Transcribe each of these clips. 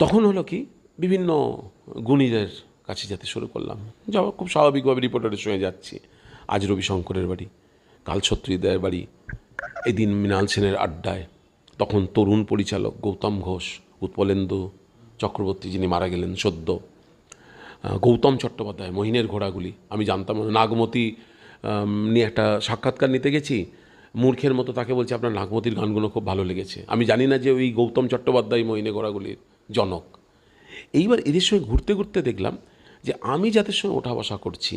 তখন হলো কি, বিভিন্ন গুণীদের কাছে যেতে শুরু করলাম। যাওয়া খুব স্বাভাবিকভাবে রিপোর্টারের সঙ্গে যাচ্ছি। আজ রবি শঙ্করের বাড়ি, কাল ছত্রীদের বাড়ি, এদিন মৃণাল সেনের আড্ডায়। তখন তরুণ পরিচালক গৌতম ঘোষ, উৎপলেন্দু চক্রবর্তী যিনি মারা গেলেন, সদ্য। গৌতম চট্টোপাধ্যায়, মহিনের ঘোড়াগুলি। আমি জানতাম না নাগমতি নিয়ে একটা সাক্ষাৎকার নিতে গেছি। মূর্খের মতো তাকে বলছি, আপনার নাগমতির গানগুলো খুব ভালো লেগেছে। আমি জানি না যে ওই গৌতম চট্টোপাধ্যায় মহিনে ঘোড়াগুলির জনক। এইবার এদের সঙ্গে ঘুরতে ঘুরতে দেখলাম যে আমি যাদের সঙ্গে ওঠা বসা করছি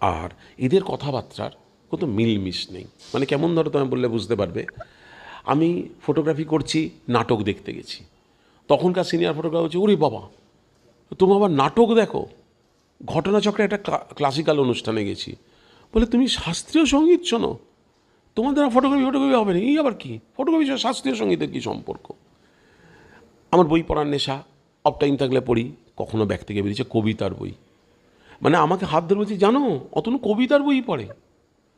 আর এদের কথাবার্তার কত মিলমিশ নেই। মানে কেমন ধরো তুমি বললে বুঝতে পারবে। আমি ফটোগ্রাফি করছি, নাটক দেখতে গেছি। তখনকার সিনিয়র ফটোগ্রাফার হচ্ছে ওরে বাবা, তুমি আবার নাটক দেখো? ঘটনাচক্রে একটা ক্লাসিক্যাল অনুষ্ঠানে গেছি। বলে, তুমি শাস্ত্রীয় সংগীত শোনো? তোমার দ্বারা ফটোগ্রাফি ফটোগ্রাফি হবে না। এই আবার কি? ফটোগ্রাফি শাস্ত্রীয় সঙ্গীতের কী সম্পর্ক? আমার বই পড়ার নেশা অফ টাইম থাকলে পড়ি, কখনো ব্যাগ থেকে বেরিয়েছে কবিতার বই। মানে আমাকে হাত ধরে বলছি, জানো, অতনু কবিতার বই পড়ে।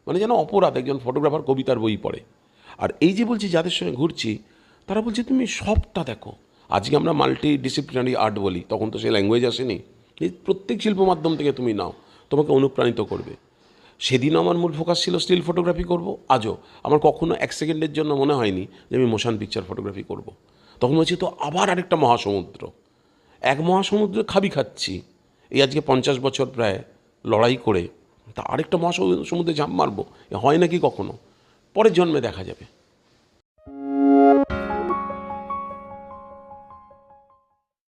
মানে যেন অপরাধ, একজন ফটোগ্রাফার কবিতার বই পড়ে। আর এই যে বলছি, যাদের সঙ্গে ঘুরছি, তারা বলছে, তুমি সবটা দেখো। আজকে আমরা মাল্টি ডিসিপ্লিনারি আর্ট বলি, তখন তো সেই ল্যাঙ্গুয়েজ আসেনি। এই প্রত্যেক শিল্প মাধ্যম থেকে তুমি নাও, তোমাকে অনুপ্রাণিত করবে। সেদিন আমার মূল ফোকাস ছিল স্টিল ফটোগ্রাফি করব। আজও, আমার কখনো এক সেকেন্ডের জন্য মনে হয়নি যে আমি মোশন পিকচার ফটোগ্রাফি করব। তখন বলছি, তো আবার আরেকটা মহাসমুদ্র। এক মহাসমুদ্রে খাবি খাচ্ছি। এই আজকে পঞ্চাশ বছর প্রায় লড়াই করে তা আরেকটা মহাসমুদ্রে ঝাঁপ মারবো? হয় নাকি কখনো? পরের জন্মে দেখা যাবে।